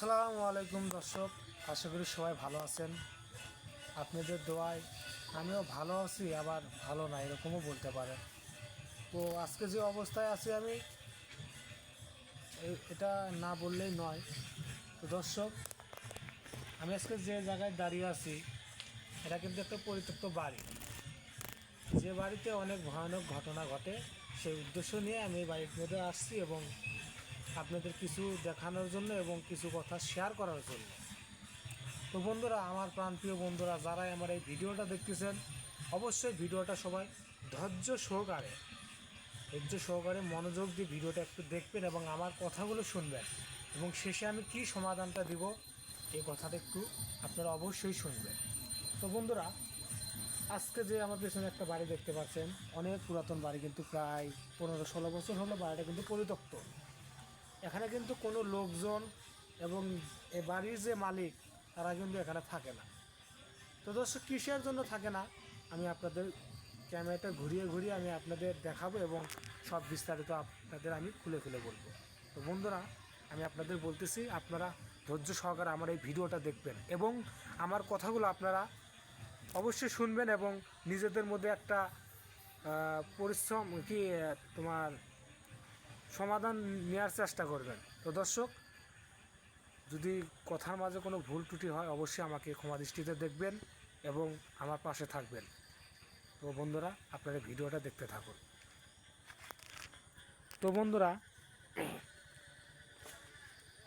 আসসালামু আলাইকুম দর্শক, আশা করি সবাই ভালো আছেন। আপনাদের দোয়ায় আমিও ভালো আছি, আবার ভালো না, এরকমও বলতে পারেন। তো আজকে যে অবস্থায় আছি আমি এটা না বললেই নয়। তো দর্শক, আমি আজকে যে জায়গায় দাঁড়িয়ে আছি, এটা কিন্তু একটা পরিত্যক্ত বাড়ি। যে বাড়িতে অনেক ভয়ানক ঘটনা ঘটে, সেই উদ্দেশ্য নিয়ে আমি এই বাড়ির মধ্যে আসছি এবং আপনাদের কিছু দেখানোর জন্য এবং কিছু কথা শেয়ার করার জন্য। তো বন্ধুরা, আমার প্রাণপ্রিয় বন্ধুরা, যারাই আমার এই ভিডিওটা দেখতেছেন, অবশ্যই ভিডিওটা সবাই ধৈর্য সহকারে ধৈর্য সহকারে মনোযোগ দিয়ে ভিডিওটা একটু দেখবেন এবং আমার কথাগুলো শুনবেন। এবং শেষে আমি কি সমাধানটা দিব, এই কথাটা একটু আপনারা অবশ্যই শুনবেন। তো বন্ধুরা, আজকে যে আমার পেছনে একটা বাড়ি দেখতে পাচ্ছেন, অনেক পুরাতন বাড়ি কিন্তু প্রায় পনেরো ষোলো বছর হলো বাড়িটা কিন্তু পরিত্যক্ত। এখানে কিন্তু কোনো লোকজন এবং এ বাড়ির যে মালিক, তারা কিন্তু এখানে থাকে না। তো দর্শক, কিসের জন্য থাকে না? আমি আপনাদের ক্যামেরাটা ঘুরিয়ে ঘুরিয়ে আমি আপনাদের দেখাবো এবং সব বিস্তারিত আপনাদের আমি খুলে খুলে বলব। তো বন্ধুরা, আমি আপনাদের বলতেছি, আপনারা ধৈর্য সহকারে আমার এই ভিডিওটা দেখবেন এবং আমার কথাগুলো আপনারা অবশ্যই শুনবেন এবং নিজেদের মধ্যে একটা পরিশ্রম কি তোমার সমাধান নেওয়ার চেষ্টা করবেন। তো দর্শক, যদি কথার মাঝে কোনো ভুল ত্রুটি হয়, অবশ্যই আমাকে ক্ষমা দৃষ্টিতে দেখবেন এবং আমার পাশে থাকবেন। তো বন্ধুরা, আপনারা ভিডিওটা দেখতে থাকুন। তো বন্ধুরা,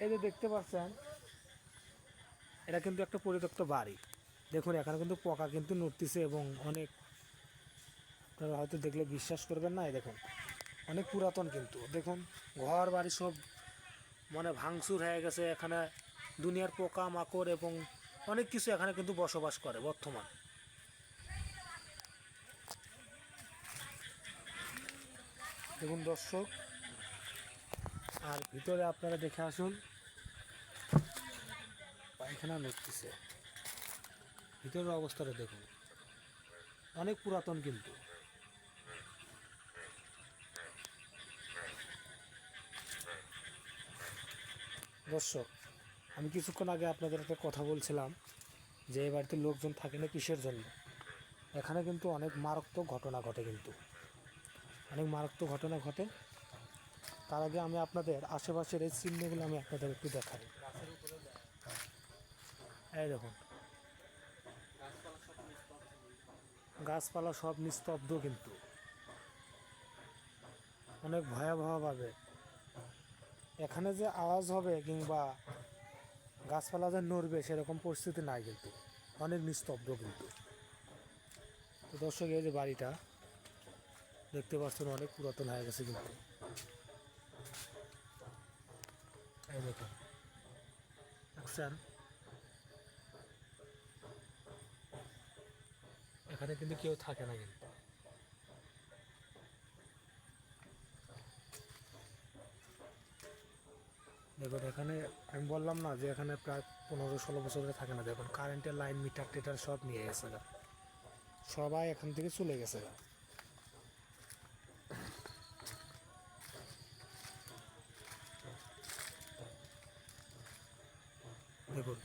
এই যে দেখতে পাচ্ছেন, এটা কিন্তু একটা পরিত্যক্ত বাড়ি। দেখুন, এখানে কিন্তু পকা কিন্তু নড়তেছে এবং অনেক আপনারা হয়তো দেখলে বিশ্বাস করবেন না, এই দেখুন। অনেক পুরাতন কিন্তু। দেখুন ঘর বাড়ি সব মানে ভাঙচুর হয়ে গেছে। এখানে দুনিয়ার পোকা মাকড় এবং অনেক কিছু এখানে কিন্তু বসবাস করে বর্তমান। দেখুন দর্শক, আর ভিতরে আপনারা দেখে আসুন, পায়খানা নড়তেছে। ভিতরের অবস্থাটা দেখুন। অনেক পুরাতন কিন্তু। দর্শক আমি কিছুক্ষণ আগে আপনাদের একটা কথা বলছিলাম যে এই বাড়িতে লোকজন থাকে না কিসের জন্য? এখানে কিন্তু অনেক মারাত্মক ঘটনা ঘটে কিন্তু। অনেক মারাত্মক ঘটনা ঘটে। তার আগে আমি আপনাদের আশেপাশের এই চিহ্নগুলো আমি আপনাদের একটু দেখাই। এই দেখুন। গাছপালা সব নিস্তব্ধ কিন্তু। অনেক ভয়াবহভাবে। এখানে যে আওয়াজ হবে কিংবা গাছপালা যে নড়বে সেরকম পরিস্থিতি নাই কিন্তু। অনেক নিস্তব্ধ কিন্তু। তো দর্শক, এই যে বাড়িটা, দেখতে পাচ্ছেন অনেক পুরাতন হয়ে গেছে কিন্তু। এখানে কিন্তু কেউ থাকে না কিন্তু। দেখুন, এখানে আমি বললাম না যে এখানে প্রায় পনেরো ষোলো বছর ধরে থাকে না দেখুন কারেন্টের লাইন মিটার টিটার সব নিয়ে গেছে। সবাই এখান থেকে চলে গেছে। দেখুন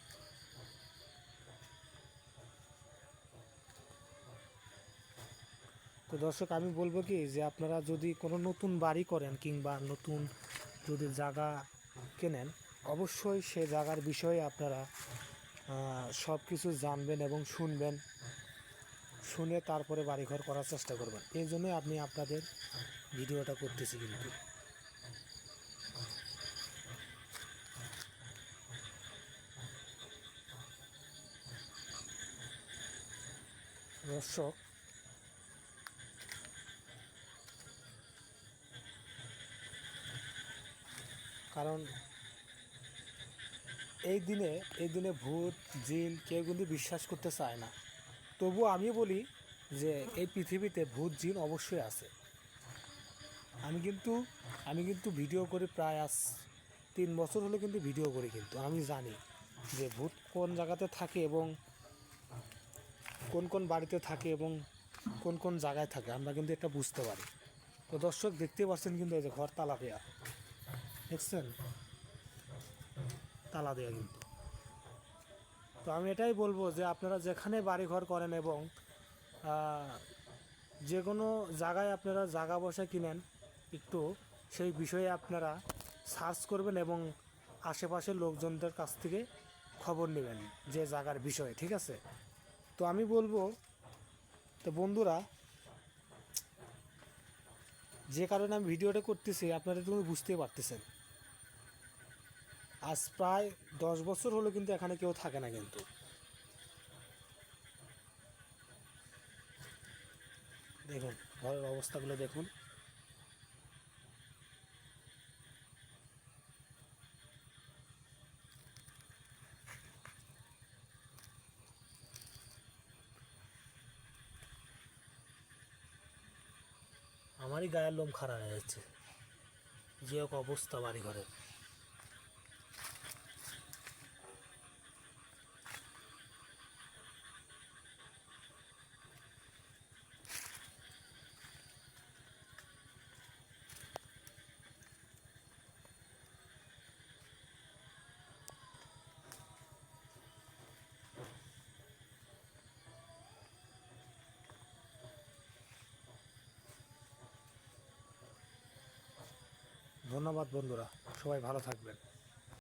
তো দর্শক, আমি বলব কি যে আপনারা যদি কোনো নতুন বাড়ি করেন কিংবা নতুন যদি জায়গা কেনেন, অবশ্যই সে জায়গার বিষয়ে আপনারা সব কিছু জানবেন এবং শুনবেন। শুনে তারপরে বাড়িঘর করার চেষ্টা করবেন। এই জন্যই আপনি আপনাদের ভিডিওটা করতেছি কিন্তু। দর্শক কারণ এই দিনে এই দিনে ভূত, জিন কেউ কিন্তু বিশ্বাস করতে চায় না। তবু আমি বলি যে, এই পৃথিবীতে ভূত, জিন অবশ্যই আছে। আমি কিন্তু আমি কিন্তু ভিডিও করি প্রায় আজ তিন বছর হলে কিন্তু ভিডিও করি কিন্তু, আমি জানি যে ভূত কোন জায়গাতে থাকে এবং কোন কোন বাড়িতে থাকে এবং কোন কোন জায়গায় থাকে, আমরা কিন্তু এটা বুঝতে পারি। তো দর্শক দেখতে পাচ্ছেন কিন্তু এই যে ঘর তালা পেয়া দেখছেন তালা দেওয়া কিন্তু। তো আমি এটাই বলব যে আপনারা যেখানে বাড়িঘর করেন এবং যে কোনো জায়গায় আপনারা জায়গা বসে কিনেন একটু, সেই বিষয়ে আপনারা সার্চ করবেন এবং আশেপাশের লোকজনদের কাছ থেকে খবর নেবেন যে জায়গার বিষয়ে, ঠিক আছে? তো আমি বলব, তো বন্ধুরা, যে কারণে আমি ভিডিওটা করতেছি, আপনারা তুমি বুঝতে পারতেছেন। আজ প্রায় দশ বছর হলো কিন্তু এখানে কেউ থাকে না কিন্তু। দেখুন, ঘরের অবস্থাগুলো দেখুন। আমারই গায়ের লোম খারাপ হয়ে যাচ্ছে। যে অবস্থা বাড়ি ঘরের ধন্যবাদ বন্ধুরা সবাই ভালো থাকবেন।